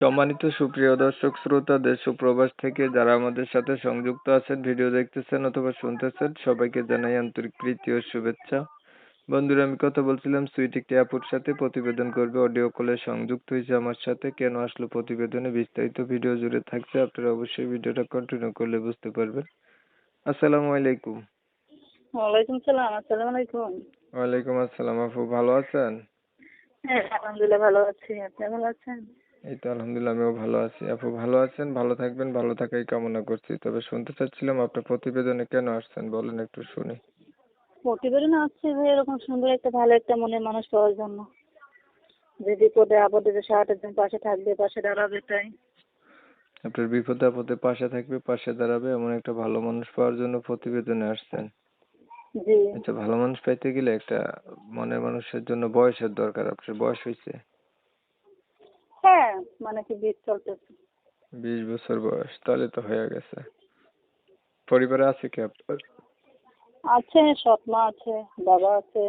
সম্মানিত সুপ্রিয় দর্শক শ্রোতা দেশ ও প্রবাস থেকে যারা আমাদের সাথে সংযুক্ত আছেন ভিডিও দেখতেছেন অথবা শুনতেছেন সবাইকে জানাই আন্তরিক প্রীতি ও শুভেচ্ছা। বন্ধুরা আমি কথা বলছিলাম সুইট একটি আপুর সাথে। প্রতিবেদন করবে অডিও কলে সংযুক্ত হয়েছে আমার সাথে। কেন আসলো প্রতিবেদনে? বিস্তারিত ভিডিও জুড়ে থাকছে। আপনারা অবশ্যই ভিডিওটা কন্টিনিউ করলে বুঝতে পারবেন। আসসালামু আলাইকুম। ওয়ালাইকুম সালাম আসসালামু আলাইকুম। ওয়ালাইকুম আসসালাম আপু ভালো আছেন? হ্যাঁ আলহামদুলিল্লাহ ভালো আছি। আপনি ভালো আছেন? এই তো আলহামদুলিল্লাহ আমিও ভালো আছি। আপু ভালো আছেন? ভালো থাকবেন ভালো থাকাই কামনা করছি। তবে শুনতে চাচ্ছিলাম আপনার প্রতিবেদনে কেন আসছেন? বলেন একটু শুনি। প্রতিবেদন আসছে যে এরকম সুন্দর একটা ভালো একটা মনের মানুষ পাওয়ার জন্য। যে বিপদে আপদে যে সারাটা দিন পাশে থাকবে পাশে দাঁড়াবে তাই। আপনার বিপদে আপদে পাশে থাকবে পাশে দাঁড়াবে এমন একটা ভালো মানুষ পাওয়ার জন্য প্রতিবেদনে আসছেন। জি। আচ্ছা ভালো মানুষ পাইতে গেলে একটা মনের মানুষের জন্য বয়সের দরকার আপনার বয়স হয়েছে হ্যাঁ মানে কি বীজ চলতেছে? বিশ বছর বয়স তাহলে তো হয়ে গেছে। পরিবারে আছে কি আপনার? আছে সৎ মা আছে বাবা আছে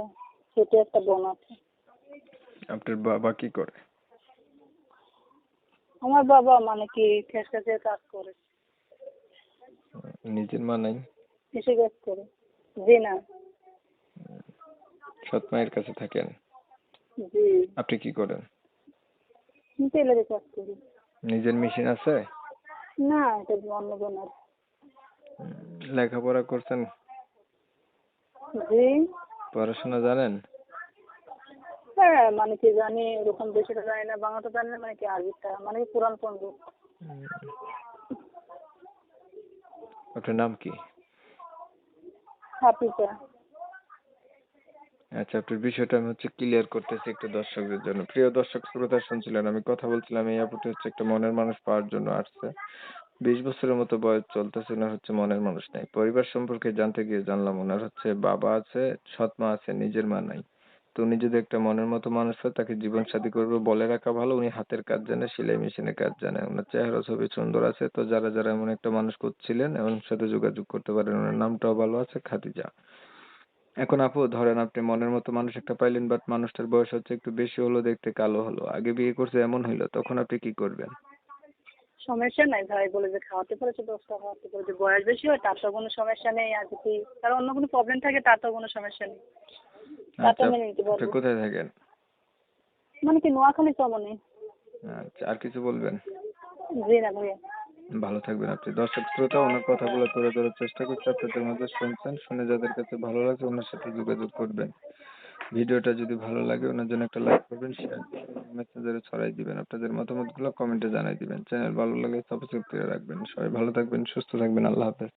ছোট একটা বোন আছে। আপনার বাবা কি করে? আমার বাবা মানে কি খেস কাজ করে। নিজের মা নাই? কৃষি কাজ করে জি না। সৎ মায়ের কাছে থাকেন? জি। আপনি কি করেন? টেলারে কাজ করি। নিজের মেশিন আছে? না এটা অন্য উম, লেখাপড়া করছেন? জি। পড়াশোনা জানেন? হ্যাঁ মানে কি জানি ওরকম বেশিটা জানি না বাংলাটা জানি না মানে কি আরবিটা মানে কি কোরআন পড়ব উম, আপনার নাম কি? হাফিজা। আচ্ছা আপনার বিষয়টা আমি হচ্ছে ক্লিয়ার করতেছি একটু দর্শকদের জন্য। প্রিয় দর্শক, শ্রোতা শুনছিলেন, আমি কথা বলছিলাম, এই আপুটি হচ্ছে একটা মনের মানুষ পাওয়ার জন্য আসছে। বিশ বছরের মতো বয়স চলতেছে ওনার হচ্ছে মনের মানুষ নাই। পরিবার সম্পর্কে জানতে গিয়ে জানলাম ওনার হচ্ছে বাবা আছে সৎ মা আছে, নিজের মা নাই। তো উনি যদি একটা মনের মতো মানুষ হয়, তাকে জীবন সাথী করবে বলে রাখা ভালো, উনি হাতের কাজ জানে, সেলাই মেশিনের কাজ জানে। ওনার চেহারা ছবি সুন্দর আছে, তো যারা যারা এমন একটা মানুষ করছিলেন ওনার সাথে যোগাযোগ করতে পারেন ওনার নামটাও ভালো আছে, খাদিজা। এখন আপু ধরেন আপনি মনের মতো মানুষ একটা পাইলেন বাট মানুষটার বয়স হচ্ছে একটু বেশি হলো দেখতে কালো হলো। আগে বিয়ে করছে এমন হইল তখন আপনি কি করবেন? সমস্যা নাই ভাই বলে যে খাওয়াতে পেরেছে দশটা খাওয়াতে পেরেছে বয়স বেশি হয় তার তো কোনো সমস্যা নেই আর যদি তার অন্য কোনো প্রবলেম থাকে তার তো কোনো সমস্যা নেই। তা তো আচ্ছা মেনে নিতে আপনি পারব কোথায় থাকেন? মানে কি নোয়াখালী চমনে আচ্ছা আর কিছু বলবেন? জি না ভাইয়া। ভালো থাকবেন আপনি। দর্শক শ্রোতা ওনার কথাগুলো তুলে ধরার চেষ্টা করছি। আপনাদের মধ্যে শুনছেন, শুনে যাদের কাছে ভালো লাগছে ওনার সাথে যোগাযোগ করবেন। ভিডিওটা যদি ভালো লাগে, ওনার জন্য একটা লাইক করবেন শেয়ার মেসেঞ্জারে ছড়াই দিবেন। আপনাদের মতামতগুলো কমেন্টে জানাই দিবেন। চ্যানেল ভালো লাগলে সাবস্ক্রাইব করে রাখবেন। সবাই ভালো থাকবেন, সুস্থ থাকবেন। আল্লাহ হাফেজ।